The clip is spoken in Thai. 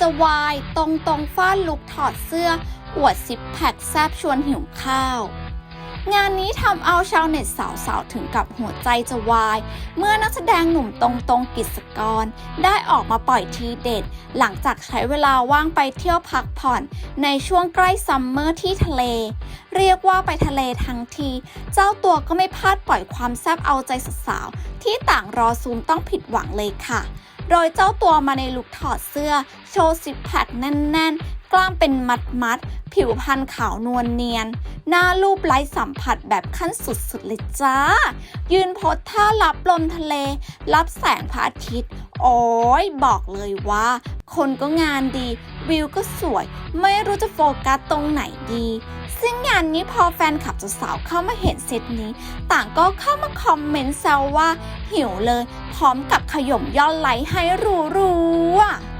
จะวาย ตรงตรงๆฟาดลุกถอดเสื้อ อวดซิปแพคแซบชวนหิวข้าว งานนี้ทำเอาชาวเน็ตสาวๆ ถึงกับหัวใจจะวาย เมื่อนักแสดงหนุ่มตรงตรงกิจกร ได้ออกมาปล่อยทีเด็ด หลังจากใช้เวลาว่างไปเที่ยวพักผ่อน ในช่วงใกล้ซัมเมอร์ที่ทะเล เรียกว่าไปทะเลทั้งที เจ้าตัวก็ไม่พลาดปล่อยความแซบเอาใจสาวๆที่ต่างรอซูมต้องผิดหวังเลยค่ะ โดยเจ้าตัวมาในลุคถอดเสื้อ โชว์ซิปแพคแน่น ๆ กล้ามเป็นมัดมัด ๆ ผิวพรรณขาวนวลเนียน หน้ารูปไร้สัมผัสแบบขั้นสุด ๆ เลยจ้า ยืนโพสท่ารับลมทะเล รับแสงพระอาทิตย์ โอ้ยบอกเลยว่า คนก็งานดี วิวก็สวย ไม่รู้จะโฟกัสตรงไหนดี ซึ่งงานนี้พอแฟนคลับสาวๆเข้ามาเห็นเซตนี้ ต่างก็เข้ามาคอมเมนต์แซวว่า หิวเลย พร้อมกับขย่มยอดไลค์ให้รัวๆ